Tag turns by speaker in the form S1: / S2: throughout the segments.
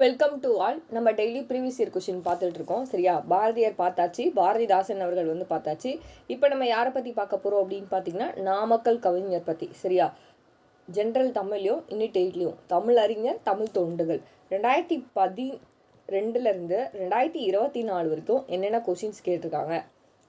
S1: Welcome to all நம்ம daily previous year question பார்த்துட்டு இருக்கோம். சரியா? பாரதியார் பார்த்தாச்சு. பாரதிதாசன் அவர்கள் வந்து பார்த்தாச்சு. இப்போ நம்ம யாரை பற்றி பார்க்க போகிறோம் அப்படின்னு பார்த்தீங்கன்னா நாமக்கல் கவிஞர் பற்றி சரியா? ஜென்ரல் தமிழ்லையும் இனிடெய்ட்லையும் தமிழ் அறிஞர் தமிழ் தொண்டுகள் ரெண்டாயிரத்தி பதி ரெண்டுலேருந்து ரெண்டாயிரத்தி இருபத்தி நாலு வரைக்கும் என்னென்ன கொஷின்ஸ் கேட்டிருக்காங்க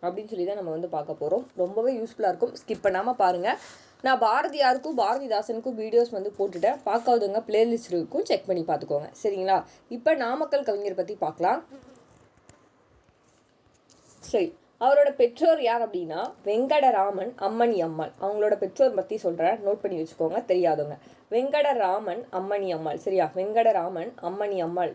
S1: அப்படின்னு சொல்லி தான் நம்ம வந்து பார்க்க போகிறோம் ரொம்பவே யூஸ்ஃபுல்லாக இருக்கும். ஸ்கிப் பண்ணாமல் பாருங்கள் நான் பாரதியாருக்கும் பாரதிதாசனுக்கும் வீடியோஸ் வந்து போட்டுட்டேன். பார்க்காதவங்க பிளேலிஸ்ட் இருக்கும் செக் பண்ணி பார்த்துக்கோங்க. சரிங்களா? இப்போ நாமக்கல் கவிஞர் பற்றி பார்க்கலாம். சரி அவரோட பெற்றோர் யார் அப்படின்னா வெங்கடராமன் அம்மணி அம்மாள். அவங்களோட பெற்றோர் பற்றி சொல்கிறேன் நோட் பண்ணி வச்சுக்கோங்க தெரியாதவங்க. வெங்கடராமன் அம்மணி அம்மாள். சரியா? வெங்கடராமன் அம்மணி அம்மாள்.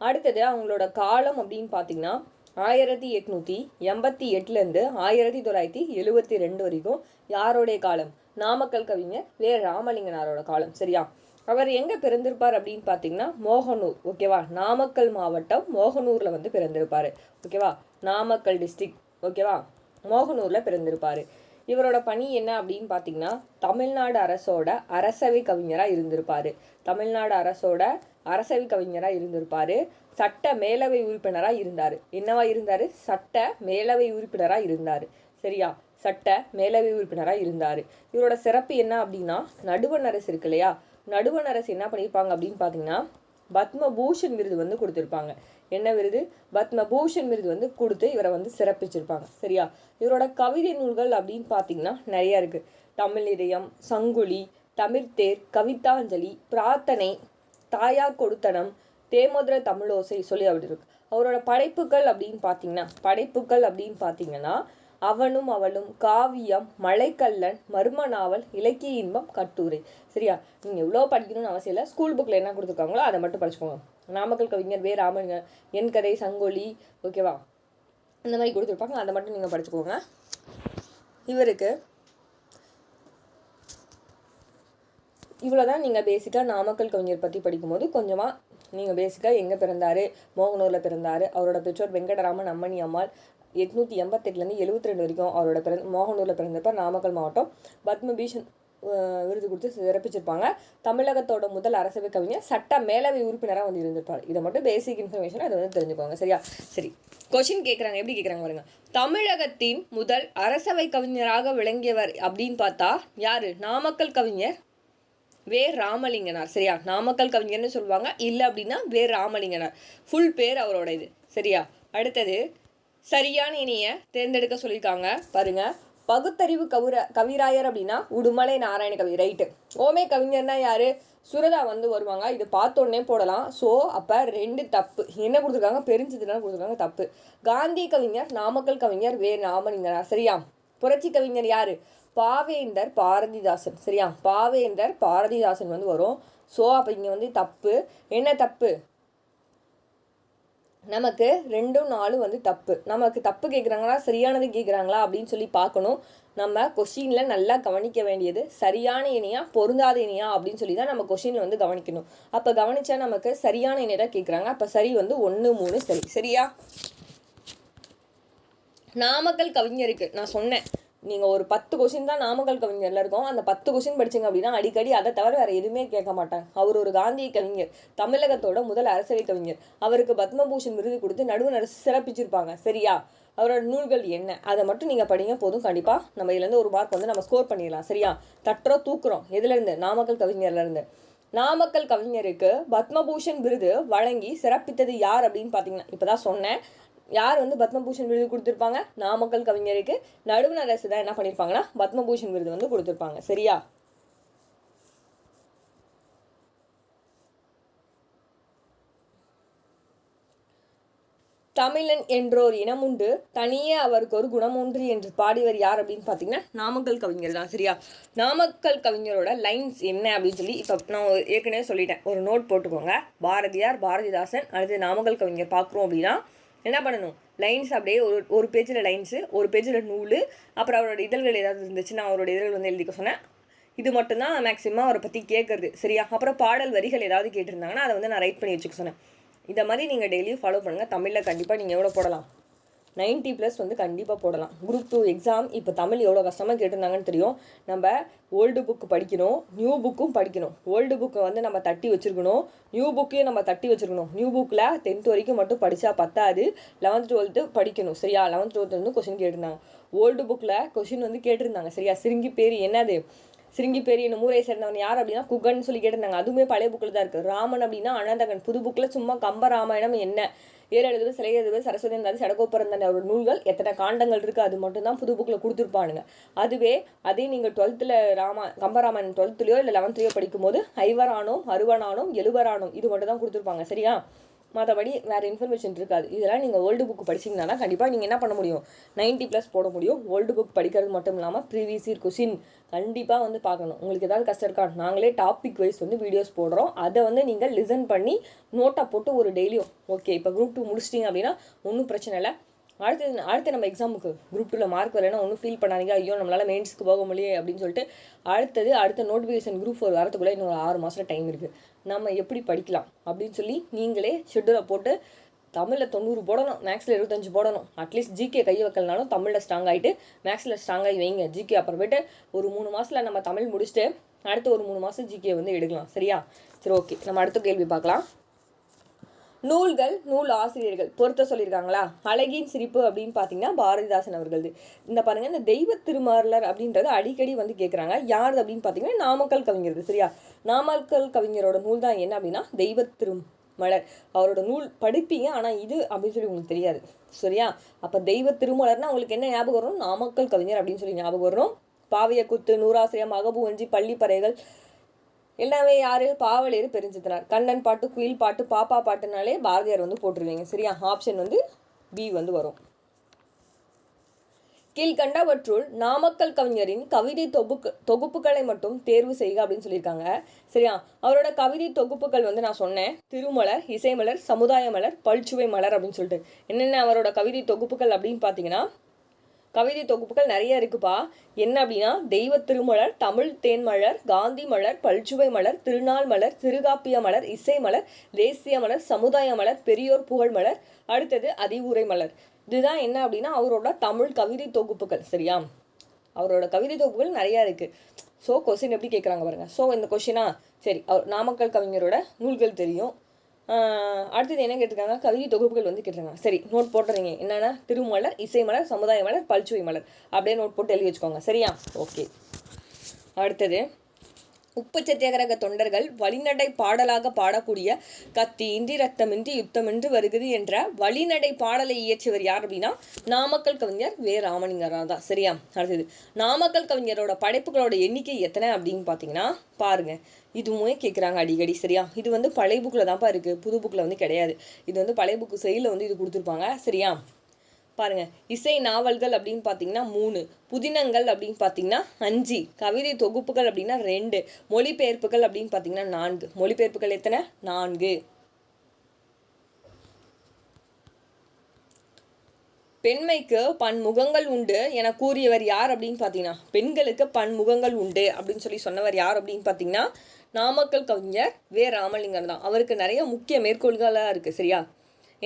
S1: அடுத்தது அவங்களோட காலம் அப்படின்னு பார்த்தீங்கன்னா ஆயிரத்தி எட்நூற்றி எண்பத்தி எட்டுலேருந்து ஆயிரத்தி தொள்ளாயிரத்தி எழுபத்தி ரெண்டு வரைக்கும் யாரோடைய காலம்? நாமக்கல் கவிஞர் வே. ராமலிங்கனாரோட காலம். சரியா? அவர் எங்கே பிறந்திருப்பார் அப்படின்னு பார்த்தீங்கன்னா மோகனூர். ஓகேவா? நாமக்கல் மாவட்டம் மோகனூரில் வந்து பிறந்திருப்பார். ஓகேவா? நாமக்கல் டிஸ்ட்ரிக்ட் ஓகேவா? மோகனூரில் பிறந்திருப்பார். இவரோட பணி என்ன அப்படின்னு பார்த்தீங்கன்னா தமிழ்நாடு அரசோட அரசவை கவிஞராக இருந்திருப்பார். தமிழ்நாடு அரசோட அரசவை கவிஞராக இருந்திருப்பார். சட்ட மேலவை உறுப்பினராக இருந்தார். என்னவா இருந்தார்? சட்ட மேலவை உறுப்பினராக இருந்தார். சரியா? சட்ட மேலவை உறுப்பினராக இருந்தார். இவரோட சிறப்பு என்ன அப்படின்னா நடுவண் அரசு இருக்கு இல்லையா? நடுவண் அரசு என்ன பண்ணியிருப்பாங்க அப்படின்னு பார்த்தீங்கன்னா பத்மபூஷன் விருது வந்து கொடுத்துருப்பாங்க. என்ன விருது? பத்மபூஷன் விருது வந்து கொடுத்து இவரை வந்து சிறப்பிச்சிருப்பாங்க. சரியா? இவரோட கவிதை நூல்கள் அப்படின்னு பார்த்தீங்கன்னா நிறையா இருக்குது தமிழ் இதயம் சங்குலி தமிழ்த்தேர் கவிதாஞ்சலி பிரார்த்தனை தாயார் கொடுத்தனம் தேமோதர தமிழோசை சொல்லி அப்படி இருக்கு. அவரோட படைப்புகள் அப்படின்னு பார்த்தீங்கன்னா படைப்புகள் அப்படின்னு பார்த்தீங்கன்னா அவனும் அவளும் காவியம் மலைக்கல்லன் மர்ம நாவல் இலக்கிய இன்பம் கட்டுரை. சரியா? நீங்கள் எவ்வளோ படிக்கணும்னு அவசியம் இல்லை. ஸ்கூல் புக்கில் என்ன கொடுத்துருக்காங்களோ அதை மட்டும் படிச்சுக்கோங்க. நாமக்கல் கவிஞர் வே. ராமலிங்க என் கதை சங்கொலி ஓகேவா இந்த மாதிரி கொடுத்துருப்பாங்க. அதை மட்டும் நீங்கள் படிச்சுக்கோங்க. இவருக்கு இவ்வளோ தான் நீங்கள் பேசிக்காக நாமக்கல் கவிஞர் பற்றி படிக்கும்போது கொஞ்சமாக நீங்கள் பேசிக்காக எங்கே பிறந்தார்? மோகனூரில் பிறந்தார். அவரோட பெற்றோர் வெங்கடராமன் அம்மணி அம்மாள். எட்நூற்றி எண்பத்தெட்டுலேருந்து எழுபத்தி ரெண்டு வரைக்கும் அவரோட பிறந்த மோகனூரில் பிறந்தப்ப நாமக்கல் மாவட்டம் பத்மபீஷன் விருது கொடுத்து சிறப்பிச்சிருப்பாங்க. தமிழகத்தோட முதல் அரசவை கவிஞர் சட்ட மேலவை உறுப்பினராக வந்து இருந்திருப்பார். இதை மட்டும் பேசிக் இன்ஃபர்மேஷன் அதை வந்து தெரிஞ்சுக்கோங்க. சரியா? சரி. கொஷின் கேட்குறாங்க எப்படி கேட்குறாங்க பாருங்க. தமிழகத்தின் முதல் அரசவை கவிஞராக விளங்கியவர் அப்படின்னு பார்த்தா யாரு? நாமக்கல் கவிஞர் வே ராமலிங்கனார். சரியா? நாமக்கல் கவிஞர்னு சொல்லுவாங்க. இல்லை அப்படின்னா வே ராமலிங்கனார். ஃபுல் பேர் அவரோட இது. சரியா? அடுத்தது சரியான இனிய தேர்ந்தெடுக்க சொல்லியிருக்காங்க. பாருங்க. பகுத்தறிவு கவுர கவிராயர் அப்படின்னா உடுமலை நாராயண கவி. ரைட்டு ஓமே கவிஞர்னா யார்? சுரதா வந்து வருவாங்க. இது பார்த்தோன்னே போடலாம். ஸோ அப்போ ரெண்டு தப்பு. என்ன கொடுத்துருக்காங்க? பெருஞ்சதுனால கொடுத்துருக்காங்க தப்பு. காந்தி கவிஞர் நாமக்கல் கவிஞர் வே ராமலிங்கனார். சரியா? புரட்சி கவிஞர் யார்? பாவேந்தர் பாரதிதாசன். சரியா? பாவேந்தர் பாரதிதாசன் வந்து வரும். ஸோ அப்போ இங்கே வந்து தப்பு. என்ன தப்பு? நமக்கு ரெண்டும் நாலும் வந்து தப்பு. நமக்கு தப்பு கேட்குறாங்களா சரியானது கேட்குறாங்களா அப்படின்னு சொல்லி பார்க்கணும். நம்ம கொஷினில் நல்லா கவனிக்க வேண்டியது சரியான இணையா பொருந்தாத இணையா அப்படின்னு சொல்லி தான் நம்ம கொஷினில் வந்து கவனிக்கணும். அப்போ கவனித்தா நமக்கு சரியான இணையாக கேட்குறாங்க அப்போ சரி வந்து ஒன்று மூணு சரி. சரியா? நாமக்கல் கவிஞருக்கு நான் சொன்னேன். நீங்கள் ஒரு பத்து கொஷின் தான் நாமக்கல் கவிஞரில் இருக்கும். அந்த பத்து கொஷின் படிச்சிங்க அப்படின்னா அடிக்கடி அதை தவிர வேறு எதுவுமே கேட்க மாட்டாங்க. அவர் ஒரு காந்திய கவிஞர். தமிழகத்தோட முதல் அரசவை கவிஞர். அவருக்கு பத்மபூஷன் விருது கொடுத்து நடுவண் அரசு சிறப்பிச்சிருப்பாங்க. சரியா? அவரோட நூல்கள் என்ன? அதை மட்டும் நீங்கள் படிங்க போதும். கண்டிப்பாக நம்ம இதுலேருந்து ஒரு மார்க் வந்து நம்ம ஸ்கோர் பண்ணிடலாம். சரியா? தட்டுறோம் தூக்குறோம். எதுலேருந்து நாமக்கல் கவிஞர்லேருந்து நாமக்கல் கவிஞருக்கு பத்மபூஷன் விருது வழங்கி சிறப்பித்தது யார் அப்படின்னு பார்த்தீங்கன்னா இப்போ தான் சொன்னேன். யார் வந்து பத்மபூஷன் விருது கொடுத்துருப்பாங்க? நாமக்கல் கவிஞருக்கு. நடுவண அரசு தான் என்ன பண்ணியிருப்பாங்கன்னா பத்மபூஷன் விருது வந்து கொடுத்துருப்பாங்க. சரியா? தமிழன் என்றோர் இனமுண்டு தனியே அவருக்கு ஒரு குணமொன்று என்று பாடியவர் யார் அப்படின்னு பார்த்தீங்கன்னா நாமக்கல் கவிஞர் தான். சரியா? நாமக்கல் கவிஞரோட லைன்ஸ் என்ன அப்படின்னு சொல்லி இப்போ நான் ஏற்கனவே சொல்லிட்டேன். ஒரு நோட் போட்டுக்கோங்க. பாரதியார் பாரதிதாசன் அடுத்து நாமக்கல் கவிஞர் பார்க்குறோம் அப்படின்னா என்ன பண்ணணும்? லைன்ஸ் அப்படியே ஒரு ஒரு பேஜில் லைன்ஸு ஒரு பேஜில் நூல் அப்புறம் அவரோட இதழ்கள் ஏதாவது இருந்துச்சுன்னா அவரோட இதழ்கள் வந்து எழுதிக்க சொன்னேன். இது மட்டும்தான் மேக்ஸிமம் அவரை பற்றி கேட்குறது சரியா? அப்புறம் பாடல் வரிகள் ஏதாவது கேட்டிருந்தாங்கன்னா அதை வந்து நான் ரைட் பண்ணி வச்சுக்க சொன்னேன். இதை மாதிரி நீங்கள் டெய்லியும் ஃபாலோ பண்ணுங்கள் தமிழில் கண்டிப்பாக நீங்கள் எவ்வளோ போடலாம்? நைன்ட்டி ப்ளஸ் வந்து கண்டிப்பாக போடலாம். குரூப் டூ எக்ஸாம் இப்போ தமிழ் எவ்வளோ கஷ்டமாக கேட்டிருந்தாங்கன்னு தெரியும். நம்ம ஓல்டு புக்கு படிக்கணும் நியூ புக்கும் படிக்கணும். ஓல்டு புக்கை வந்து நம்ம தட்டி வச்சுருக்கணும். நியூ புக்கையும் நம்ம தட்டி வச்சுருக்கணும். நியூ புக்கில் டென்த் வரைக்கும் மட்டும் படித்தா பத்தாது. லெவன்த் டுவெல்த்து படிக்கணும். சரியா? லெவன்த் டுவெல்த்து வந்து கொஷின் கேட்டிருந்தாங்க. ஓல்டு புக்கில் கொஷின் வந்து கேட்டிருந்தாங்க. சரியா? சிறுங்கி பேர் என்னது? சிறுங்கி பெரியன் மூரை சேர்ந்தவன் யார் அப்படின்னா குகன் சொல்லி கேட்டிருந்தாங்க. அதுவுமே பழைய புக்கில் தான் இருக்குது ராமன் அப்படின்னா அனந்தகன். புது புக்கில் சும்மா கம்ப ராமாயணம் என்ன? ஏறு எழுதுவது சிலை எழுதுவது சரஸ்வதி இருந்தாலும் சடகோப்பரந்தன் அவரோட நூல்கள் எத்தனை காண்டங்கள் இருக்குது அது மட்டும்தான் புது புக்கில் கொடுத்துருப்பானுங்க. அதுவே அதே நீங்கள் டுவெல்த்தில் ராமா கம்பராமன் டுவெல்த்துலையோ இல்லை லெவன்த்லையோ படிக்கும்போது ஐவரானோம் அறுவனானோம் எழுவரானோம் இது மட்டும் தான் கொடுத்துருப்பாங்க சரியா? மற்றபடி வேறு இன்ஃபர்மேஷன் இருக்காது. இதெல்லாம் நீங்கள் ஓல்டு புக் படிச்சிங்கன்னா தான் கண்டிப்பாக நீங்கள் என்ன பண்ண முடியும்? 90 ப்ளஸ் போட முடியும். ஓல்டு புக் படிக்கிறது மட்டும் இல்லாமல் ப்ரீவியஸ் இயர் கொஷின் கண்டிப்பாக வந்து பார்க்கணும். உங்களுக்கு ஏதாவது கஷ்டம் இருக்கா? நாங்களே டாபிக் வைஸ் வந்து வீடியோஸ் போடுறோம். அதை வந்து நீங்கள் லிசன் பண்ணி நோட்டாக போட்டு ஒரு டெய்லியும் ஓகே இப்போ குரூப் டூ முடிச்சிட்டிங்க அப்படின்னா ஒன்றும் பிரச்சனை இல்லை. அடுத்தது அடுத்து நம்ம எக்ஸாமுக்கு குரூப் டூவில் மார்க் வரலைன்னா ஒன்றும் ஃபீல் பண்ணாதீங்க. ஐயோ நம்மளால் மெயின்ஸ்க்கு போக முடியும் அப்படின்னு சொல்லிட்டு அடுத்தது அடுத்த நோட்டிஃபிகேஷன் குரூப் ஃபோர் வரதுக்குள்ளே இன்னொரு ஆறு மாதம் டைம் இருக்குது நம்ம எப்படி படிக்கலாம் அப்படின்னு சொல்லி நீங்களே ஷெட்யூலை போட்டு தமிழில் தொண்ணூறு போடணும் மேக்ஸில் இருபத்தஞ்சு போடணும். அட்லீஸ்ட் ஜிகே கை வைக்கலனாலும் தமிழில் ஸ்ட்ராங் ஆகிட்டு மேக்ஸில் ஸ்ட்ராங் ஆகி வைங்க. ஜிகே அப்புறமேட்டு ஒரு மூணு மாதத்தில் நம்ம தமிழ் முடிச்சுட்டு அடுத்து ஒரு மூணு மாதம் ஜிகே வந்து எடுக்கலாம். சரியா? சரி ஓகே நம்ம அடுத்த கேள்வி பார்க்கலாம். நூல்கள் நூல் ஆசிரியர்கள் பொருத்த சொல்லியிருக்காங்களா? அழகின் சிரிப்பு அப்படின்னு பார்த்தீங்கன்னா பாரதிதாசன் அவர்களது. இந்த பாருங்கள் இந்த தெய்வ திருமாறலர் அப்படின்றது அடிக்கடி வந்து கேட்குறாங்க யார் அப்படின்னு பார்த்தீங்கன்னா நாமக்கல் கவிஞர் சரியா? நாமக்கல் கவிஞரோட நூல் தான் என்ன அப்படின்னா தெய்வ திருமலர். அவரோட நூல் படிப்பீங்க ஆனால் இது அப்படின்னு சொல்லி உங்களுக்கு தெரியாது சரியா? அப்போ தெய்வ திருமலர்னா உங்களுக்கு என்ன ஞாபகம் வரும்? நாமக்கல் கவிஞர் அப்படின்னு சொல்லி ஞாபகம் வரும். பாவியக்குத்து நூறாசிரியம் அகபு வஞ்சி பள்ளிப்பறைகள் எல்லாமே யாரு? பாவலேறு பெருஞ்சித்தனார். கண்ணன் பாட்டு குயில் பாட்டு பாப்பா பாட்டுனாலே பாரதியார் வந்து போட்டுருவீங்க. சரியா? ஆப்ஷன் வந்து பி வந்து வரும். கீழ்கண்டவற்றுள் நாமக்கல் கவிஞரின் கவிதை தொகுப்பு தொகுப்புகளை மட்டும் தேர்வு செய்க அப்படின்னு சொல்லியிருக்காங்க. சரியா? அவரோட கவிதை தொகுப்புகள் வந்து நான் சொன்னேன். திருமலர் இசைமலர் சமுதாய மலர் பல்ச்சுவை மலர் அப்படின்னு சொல்லிட்டு. என்னென்ன அவரோட கவிதை தொகுப்புகள் அப்படின்னு பார்த்தீங்கன்னா கவிதை தொகுப்புகள் நிறைய இருக்குப்பா. என்ன அப்படின்னா தெய்வ திருமலர் தமிழ் தேன்மலர் காந்தி மலர் பல்சுவை மலர் திருநாள் மலர் சிறுகாப்பிய மலர் இசை மலர் தேசிய மலர் சமுதாய மலர் பெரியோர் புகழ் மலர் அடுத்தது அதிவுரை மலர். இதுதான் என்ன அப்படின்னா அவரோட தமிழ் கவிதை தொகுப்புகள் சரியா? அவரோட கவிதை தொகுப்புகள் நிறையா இருக்குது ஸோ கொஸ்டின் எப்படி கேட்குறாங்க பாருங்க. ஸோ இந்த கொஷினா சரி அவர் நாமக்கல் கவிஞரோட நூல்கள் தெரியும். அடுத்தது என்ன கேட்டிருக்காங்க கவிதை தொகுப்புகள் வந்து கேட்டிருக்காங்க. சரி நோட் போட்டுறீங்க. என்னென்னா திருமலர் இசை மலர் சமுதாய மலர் பல்சுவை மலர் அப்படியே நோட் போட்டு எழுதி வச்சுக்கோங்க. சரியா? ஓகே அடுத்தது உப்பு சத்தியாகிரக தொண்டர்கள் வழிநடை பாடலாக பாடக்கூடிய கத்தி இன்றி ரத்தமின்றி யுத்தமின்றி வருகிறது என்ற வழிநடை பாடலை இயற்றியவர் யார் அப்படின்னா நாமக்கல் கவிஞர் வே. ராமலிங்கரா தான் சரியா? அடுத்தது நாமக்கல் கவிஞரோட படைப்புகளோட எண்ணிக்கை எத்தனை அப்படின்னு பார்த்தீங்கன்னா பாருங்க. இதுவுமே கேட்குறாங்க அடிக்கடி. சரியா? இது வந்து பழைய புக்கில் தான்ப்பா இருக்குது புது புக்கில் வந்து கிடையாது. இது வந்து பழைய புக்கு செயலில் வந்து இது கொடுத்துருப்பாங்க. சரியா? பாருங்க இசை நாவல்கள் அப்படின்னு பார்த்தீங்கன்னா மூணு புதினங்கள் அப்படின்னு பார்த்தீங்கன்னா அஞ்சு கவிதை தொகுப்புகள் அப்படின்னா ரெண்டு மொழிபெயர்ப்புகள் அப்படின்னு பார்த்தீங்கன்னா நான்கு. மொழிபெயர்ப்புகள் எத்தனை? நான்கு. பெண்மைக்கு பன்முகங்கள் உண்டு என கூறியவர் யார் அப்படின்னு பார்த்தீங்கன்னா பெண்களுக்கு பன்முகங்கள் உண்டு அப்படின்னு சொல்லி சொன்னவர் யார் அப்படின்னு பார்த்தீங்கன்னா நாமக்கல் கவிஞர் வே. ராமலிங்கம் தான் அவருக்கு நிறைய முக்கிய மேற்கோள்களாக இருக்குது சரியா?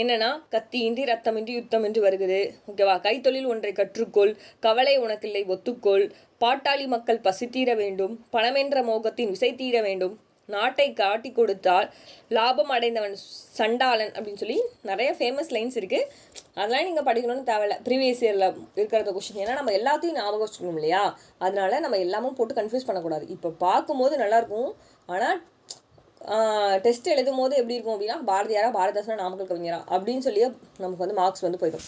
S1: என்னன்னா கத்தியின்றி ரத்தமின்றி யுத்தம் என்று வருகிறது. ஓகேவா? கைத்தொழில் ஒன்றை கற்றுக்கொள் கவலை உனக்கில்லை ஒத்துக்கொள். பாட்டாளி மக்கள் பசி தீர வேண்டும் பணமென்ற மோகத்தின் விசை தீர வேண்டும். நாட்டை காட்டி கொடுத்தால் லாபம் அடைந்தவன் சண்டாளன் அப்படின்னு சொல்லி நிறைய ஃபேமஸ் லைன்ஸ் இருக்குது அதெல்லாம் நீங்கள் படிக்கணும்னு தேவையில்ல. ப்ரீவியஸ் இயரில் இருக்கிற கொஷின் ஏன்னா நம்ம எல்லாத்தையும் ஞாபகம் வச்சுக்கணும் இல்லையா? அதனால நம்ம எல்லாமும் போட்டு கன்ஃபியூஸ் பண்ணக்கூடாது. இப்போ பார்க்கும்போது நல்லாயிருக்கும் ஆனால் டெஸ்ட் எழுதும் போது எப்படி இருக்கும் அப்படின்னா பாரதியாரா பாரதாசனா நாமக்கல் கவிஞரா அப்படின்னு சொல்லி நமக்கு வந்து மார்க்ஸ் வந்து போயிடும்.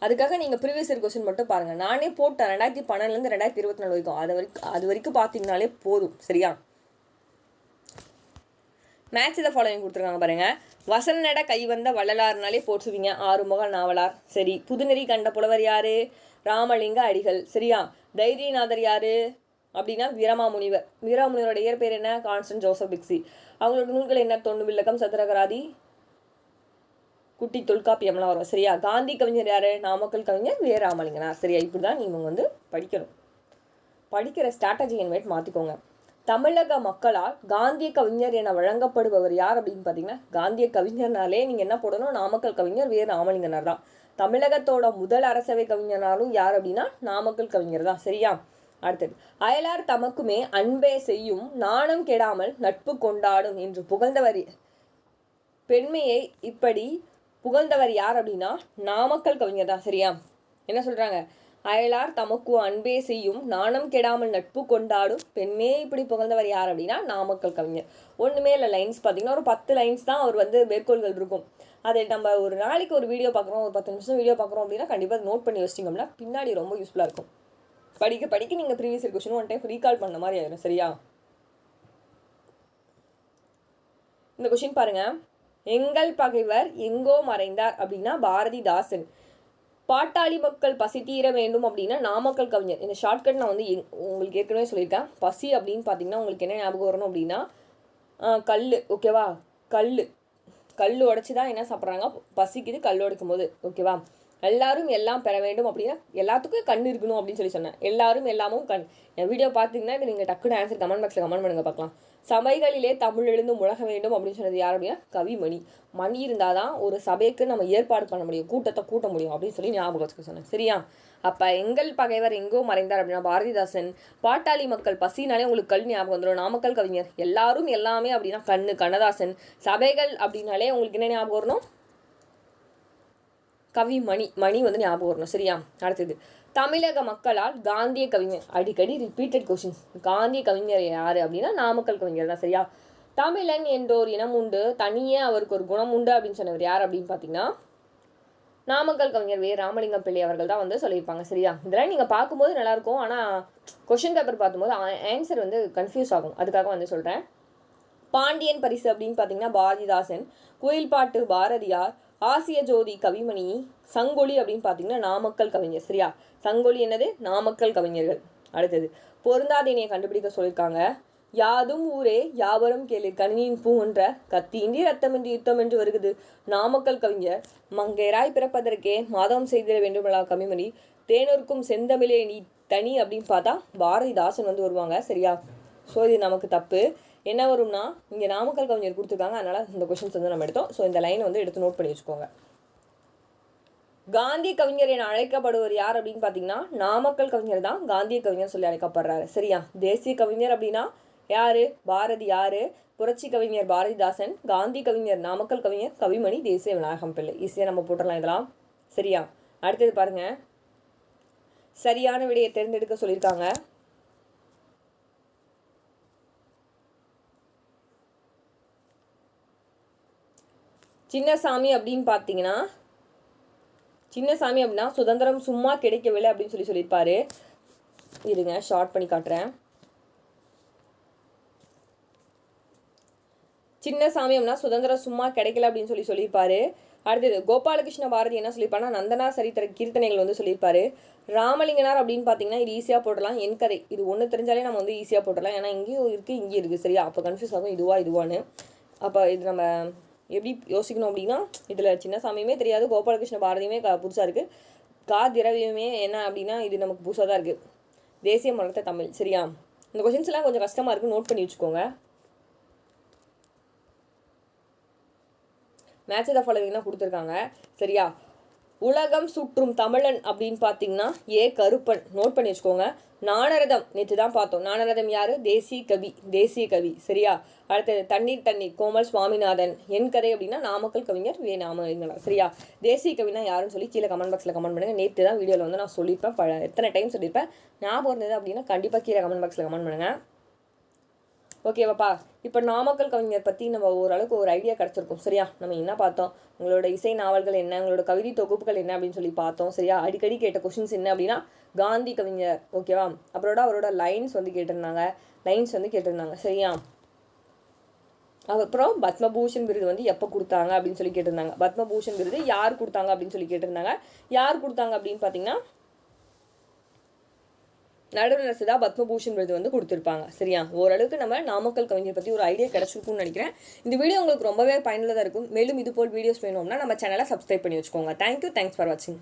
S1: அதுக்காக நீங்கள் ப்ரீவியஸ் இயர் கொஸ்டின் மட்டும் பாருங்கள் நானே போட்டேன். ரெண்டாயிரத்தி பன்னெண்டுலேருந்து ரெண்டாயிரத்தி இருபத்தி நாலு வரைக்கும். அது வரைக்கும் அது வரைக்கும் பார்த்தீங்கனாலே போதும். சரியா? மேட்ச் இதை ஃபாலோவிங் கொடுத்துருக்காங்க பாருங்கள் வசனட கை வந்த வள்ளலார்னாலே ஆறுமுக நாவலார். சரி. புதுநெறி கண்ட புலவர் யாரு? ராமலிங்க அடிகள். சரியா? தைரியநாதர் யாரு? அப்படின்னா வீரமாமுனிவர். வீரமாமுனிவரோட இயற்பெயர் என்ன? கான்ஸ்டன்ட் ஜோசப் பிக்ஸி அவங்களோட நூல்கள் என்ன? தொண்ணு வில்லக்கம் சதுரகராதி குட்டி தொல்காப்பியம்லாம் வரும். சரியா? காந்தி கவிஞர் யார்? நாமக்கல் கவிஞர் வே ராமலிங்கனா சரியா? இப்படி தான் நீங்கள் வந்து படிக்கணும். படிக்கிற ஸ்ட்ராட்டஜி இன்வைட் மாற்றிக்கோங்க தமிழக மக்களால் காந்திய கவிஞர் என வழங்கப்படுபவர் யார் அப்படின்னு பார்த்தீங்கன்னா காந்திய கவிஞர்னாலே நீங்கள் என்ன போடணும்? நாமக்கல் கவிஞர் வே ராமலிங்கனார் தான். தமிழகத்தோட முதல் அரசவை கவிஞர்னாலும் யார் அப்படின்னா நாமக்கல் கவிஞர் தான். சரியா? அடுத்தது அயலார் தமக்குமே அன்பே செய்யும் நாணம் கெடாமல் நட்பு கொண்டாடும் என்று புகழ்ந்தவர் பெண்மையை இப்படி புகழ்ந்தவர் யார் அப்படின்னா நாமக்கல் கவிஞர் தான் சரியா? என்ன சொல்றாங்க? அயலார் தமக்கு அன்பே செய்யும் நாணம் கெடாமல் நட்பு கொண்டாடும் பெண்மே இப்படி புகழ்ந்தவர் யார் அப்படின்னா நாமக்கல் கவிஞர். ஒன்றுமே இல்லை லைன்ஸ் பார்த்தீங்கன்னா ஒரு பத்து லைன்ஸ் தான் அவர் வந்து மேற்கோள்கள் இருக்கும். அதை நம்ம ஒரு நாளைக்கு ஒரு வீடியோ பார்க்குறோம் ஒரு பத்து நிமிஷம் வீடியோ பார்க்குறோம் அப்படின்னா கண்டிப்பாக நோட் பண்ணி வச்சிட்டிங்கன்னா பின்னாடி ரொம்ப யூஸ்ஃபுல்லாக இருக்கும். படிக்க படிக்க நீங்கள் previous year question one time recall பண்ண மாதிரி ஆயிடும் சரியா? இந்த கொஷின் பாருங்க. எங்கள் பகைவர் எங்கோ மறைந்தார் அப்படின்னா பாரதிதாசன். பாட்டாளி மக்கள் பசி தீர வேண்டும் அப்படின்னா நாமக்கல் கவிஞர். இந்த ஷார்ட்கட் நான் வந்து எங் உங்களுக்கு ஏற்கனவே சொல்லியிருக்கேன். பசி அப்படின்னு பார்த்தீங்கன்னா உங்களுக்கு என்ன ஞாபகம் வரணும் அப்படின்னா கல் ஓகேவா கல் கல் உடச்சி தான் என்ன சாப்பிட்றாங்க? பசிக்குது கல் உடைக்கும் போது ஓகேவா எல்லாரும் எல்லாம் பெற வேண்டும் அப்படின்னா எல்லாத்துக்கும் கண் இருக்கணும் அப்படின்னு சொல்லி சொன்னேன். எல்லாரும் எல்லாமும் கண். என் வீடியோ பார்த்தீங்கன்னா இது நீங்கள் டக்குன்னு ஆன்சர் கமெண்ட் பாக்ஸில் கமெண்ட் பண்ணுங்க பார்க்கலாம். சபைகளிலே தமிழ் எழுந்து முழக வேண்டும் அப்படின்னு சொன்னது யார் அப்படின்னா கவிமணி. மணி இருந்தால் தான் ஒரு சபைக்கு நம்ம ஏற்பாடு பண்ண முடியும் கூட்டத்தை கூட்ட முடியும் அப்படின்னு சொல்லி ஞாபகம் வச்சுக்க சொன்னேன். சரியா? அப்போ எங்கள் பகைவர் எங்கோ மறைந்தார் அப்படின்னா பாரதிதாசன் பாட்டாளி மக்கள் பசினாலே உங்களுக்கு கல் ஞாபகம் வந்துடும். நாமக்கல் கவிஞர். எல்லாரும் எல்லாமே அப்படின்னா கண்ணு கண்ணதாசன். சபைகள் அப்படின்னாலே உங்களுக்கு என்ன ஞாபகம் வரணும்? கவி மணி மணி வந்து ஞாபகம் வரணும். சரியா? அடுத்தது. தமிழக மக்களால் காந்திய கவிஞர் அடிக்கடி ரிப்பீட்டட் கொஷின்ஸ் காந்திய கவிஞர் யார் அப்படின்னா நாமக்கல் கவிஞர் தான். சரியா? தமிழன் என்றோர் இனம் உண்டு தனியே அவருக்கு ஒரு குணம் உண்டு அப்படின்னு சொன்னவர் யார் அப்படின்னு பார்த்தீங்கன்னா நாமக்கல் கவிஞர் வே. ராமலிங்கம் பிள்ளை அவர்கள் தான் வந்து சொல்லியிருப்பாங்க. சரியா? இதெல்லாம் நீங்கள் பார்க்கும்போது நல்லாயிருக்கும் ஆனால் கொஷின் பேப்பர் பார்க்கும்போது ஆன்சர் வந்து கன்ஃபியூஸ் ஆகும். அதுக்காக வந்து சொல்கிறேன் பாண்டியன் பரிசு அப்படின்னு பார்த்தீங்கன்னா பாரதிதாசன். குயில்பாட்டு பாரதியார். ஆசிய ஜோதி கவிமணி சங்கொலி அப்படின்னு பார்த்தீங்கன்னா நாமக்கல் கவிஞர். சரியா? சங்கொலி என்னது? நாமக்கல் கவிஞர்கள். அடுத்தது பொருந்தாதினையை கண்டுபிடிக்க சொல்லியிருக்காங்க. யாதும் ஊரே யாவரும் கேளு கணினியின் பூன்ற கத்தியின்றி ரத்தமின்றி யுத்தம் என்று வருகிறது நாமக்கல் கவிஞர் மங்கையராய் பிறப்பதற்கே மாதம் செய்திட வேண்டுமல்லா கவிமணி தேனூருக்கும் செந்தமிழே நீ தனி அப்படின்னு பார்த்தா பாரதிதாசன் வந்து வருவாங்க. சரியா? ஸோ இது நமக்கு தப்பு. என்ன வரும்னா இங்கே நாமக்கல் கவிஞர் கொடுத்துருக்காங்க. அதனால் இந்த கொஷின்ஸ் வந்து நம்ம எடுத்தோம். ஸோ இந்த லைன் வந்து எடுத்து நோட் பண்ணி வச்சுக்கோங்க. காந்தி கவிஞர் என அழைக்கப்படுவர் யார் அப்படின்னு பார்த்தீங்கன்னா நாமக்கல் கவிஞர் தான் காந்திய கவிஞர் சொல்லி அழைக்கப்படுறாரு. சரியா? தேசிய கவிஞர் அப்படின்னா யார்? பாரதி யாரு? புரட்சி கவிஞர் பாரதிதாசன் காந்தி கவிஞர் நாமக்கல் கவிஞர் கவிமணி தேசிய விநாயகம் பிள்ளை. ஈஸியாக நம்ம போட்டுடலாம் இதெல்லாம். சரியா? அடுத்தது பாருங்கள் சரியான விடையை தேர்ந்தெடுக்க சொல்லியிருக்காங்க. சின்னசாமி அப்படின்னு பார்த்தீங்கன்னா சின்னசாமி அப்படின்னா சுதந்திரம் சும்மா கிடைக்கவில்லை அப்படின்னு சொல்லி சொல்லியிருப்பாரு. இருங்க ஷார்ட் பண்ணி காட்டுறேன். சின்னசாமி அப்படின்னா சுதந்திரம் சும்மா கிடைக்கல அப்படின்னு சொல்லி சொல்லியிருப்பாரு. அடுத்தது கோபாலகிருஷ்ண பாரதி என்ன சொல்லியிருப்பாருன்னா நந்தனா சரித்திர கீர்த்தனைகள் வந்து சொல்லியிருப்பாரு. ராமலிங்கனார் அப்படின்னு பார்த்தீங்கன்னா இது ஈஸியாக போடலாம் என் கதை. இது ஒன்று தெரிஞ்சாலே நம்ம வந்து ஈஸியாக போடலாம் ஏன்னா இங்கேயும் இருக்குது இங்கேயும் இருக்குது சரியா? அப்போ கன்ஃபியூஸ் ஆகும். இதுவா இதுவான்னு. அப்போ இது நம்ம எப்படி யோசிக்கணும் அப்படின்னா இதில் சின்ன சாமியுமே தெரியாது கோபாலகிருஷ்ண பாரதியுமே க புதுசாக இருக்குது கா திரவியமே என்ன அப்படின்னா இது நமக்கு புதுசாக தான் இருக்குது தேசிய மரத்தை தமிழ் சரியா? இந்த கொஷின்ஸ்லாம் கொஞ்சம் கஷ்டமாக இருக்குது நோட் பண்ணி வச்சுக்கோங்க. மேட்ச் த ஃபாலோவிங் தான் கொடுத்துருக்காங்க சரியா? உலகம் சுற்றும் தமிழன் அப்படின்னு பார்த்தீங்கன்னா ஏ. கருப்பன். நோட் பண்ணி வச்சுக்கோங்க. நானரதம் நேற்று தான் பார்த்தோம். நானரதம் யார்? தேசிய கவி. தேசிய கவி. சரியா? அடுத்தது தண்ணீர் தண்ணீர். கோமல் சுவாமிநாதன். என் கதை அப்படின்னா நாமக்கல் கவிஞர் வே. நாமங்களா சரியா? தேசிய கவினா யாருன்னு சொல்லி கீழே கமெண்ட் பாக்ஸில் கமெண்ட் பண்ணுங்க. நேற்று தான் வீடியோவில் வந்து நான் சொல்லியிருப்பேன். ப எத்தனை டைம் சொல்லியிருப்பேன். ஞாபகம் இருந்தது அப்படின்னா கண்டிப்பாக கீழே கமெண்ட் பாக்ஸில் கமெண்ட் பண்ணுங்கள் ஓகேவாப்பா இப்போ நாமக்கல் கவிஞர் பற்றி நம்ம ஓரளவுக்கு ஒரு ஐடியா கிடச்சிருக்கும். சரியா? நம்ம என்ன பார்த்தோம்? உங்களோட இசை நாவல்கள் என்ன? உங்களோட கவிதை தொகுப்புகள் என்ன அப்படின்னு சொல்லி பார்த்தோம். சரியா? அடிக்கடி கேட்ட கொஷின்ஸ் என்ன அப்படின்னா காந்தி கவிஞர். ஓகேவா அப்புறோட அவரோட லைன்ஸ் வந்து கேட்டிருந்தாங்க. லைன்ஸ் வந்து கேட்டிருந்தாங்க. சரியா? அதுக்கப்புறம் பத்மபூஷன் விருது வந்து எப்போ கொடுத்தாங்க அப்படின்னு சொல்லி கேட்டிருந்தாங்க. பத்மபூஷன் விருது யார் கொடுத்தாங்க அப்படின்னு சொல்லி கேட்டிருந்தாங்க. யார் கொடுத்தாங்க அப்படின்னு பார்த்தீங்கன்னா நடுவரசு தான் பத்மபூஷன் விருது வந்து கொடுத்துருப்பாங்க. சரியா? ஓரளவுக்கு நம்ம நாமக்கல் கவிஞர் பற்றி ஒரு ஐடியா கிடச்சிருக்கும்னு நினைக்கிறேன். இந்த வீடியோ உங்களுக்கு ரொம்பவே பயனுள்ளதாக இருக்கும். மேலும் இது போல் வீடியோஸ் வேணும்னா நம்ம சேனலை சப்ஸ்கிரைப் பண்ணி வச்சுக்கோங்க. தேங்க்யூ தேங்க்ஸ் ஃபார் வாட்சிங்